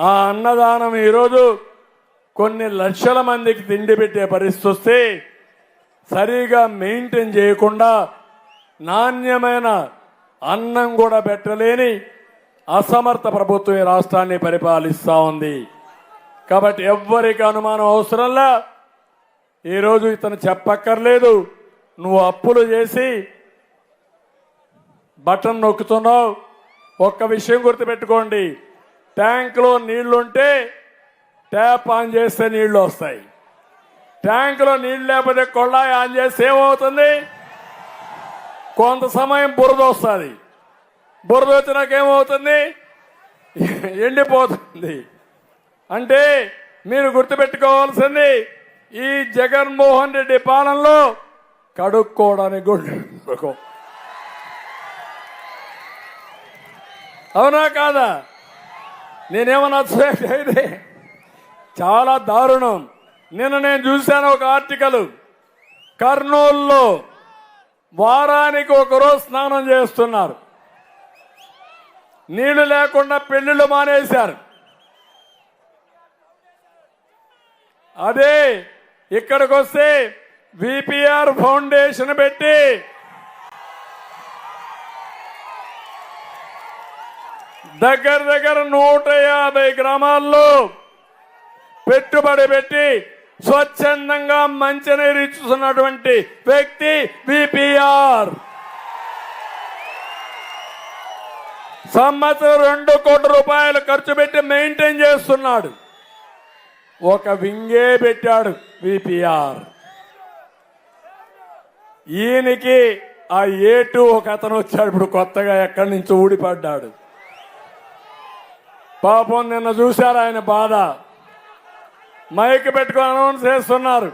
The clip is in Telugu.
ఆ అన్నదానం ఈరోజు కొన్ని లక్షల మందికి తిండి పెట్టే పరిస్థితి వస్తే సరిగా మెయింటైన్ చేయకుండా నాణ్యమైన అన్నం కూడా పెట్టలేని అసమర్థ ప్రభుత్వం ఈ రాష్ట్రాన్ని పరిపాలిస్తూ ఉంది. కాబట్టి ఎవ్వరికి అనుమానం అవసరంలా ఈరోజు ఇతను చెప్పక్కర్లేదు. నువ్వు అప్పులు చేసి బటన్ నొక్కుతున్నావు. ఒక్క విషయం గుర్తుపెట్టుకోండి. ట్యాంక్లో నీళ్ళుంటే ట్యాప్ ఆన్ చేస్తే నీళ్ళు వస్తాయి. ట్యాంకులో నీళ్ళు లేకపోతే కొళ్ళాయి ఆన్ చేస్తే ఏమవుతుంది? కొంత సమయం బురద వస్తుంది. బురద వచ్చినాక ఏమవుతుంది ఎండిపోతుంది. అంటే మీరు గుర్తుపెట్టుకోవాల్సింది ఈ జగన్మోహన్ రెడ్డి పాలనలో కడుక్కోవడానికి కూడా అవునా కాదా? నేనేమన్నా అయితే చాలా దారుణం. నిన్న నేను చూశాను ఒక ఆర్టికల్. కర్నూలులో వారానికి ఒకరోజు స్నానం చేస్తున్నారు. నీళ్ళు లేకుండా పెళ్ళిళ్ళు మానేశారు. అదే ఇక్కడికి వస్తే విపిఆర్ ఫౌండేషన్ పెట్టి దగ్గర దగ్గర నూట యాభై గ్రామాల్లో పెట్టుబడి పెట్టి స్వచ్ఛందంగా మంచినీరు ఇస్తున్నటువంటి వ్యక్తి విపిఆర్ సంవత్సరం రెండు కోట్ల రూపాయలు ఖర్చు పెట్టి మెయింటైన్ చేస్తున్నాడు. ఒక వింగే పెట్టాడు విపిఆర్ ఈయనకి ఆ ఏటు ఒక అతను వచ్చాడు ఇప్పుడు కొత్తగా ఎక్కడి నుంచి ఊడిపడ్డాడు. పాపం నిన్న చూశారు ఆయన బాధ. మైక్ పెట్టుకొని అనౌన్స్ చేస్తున్నారు.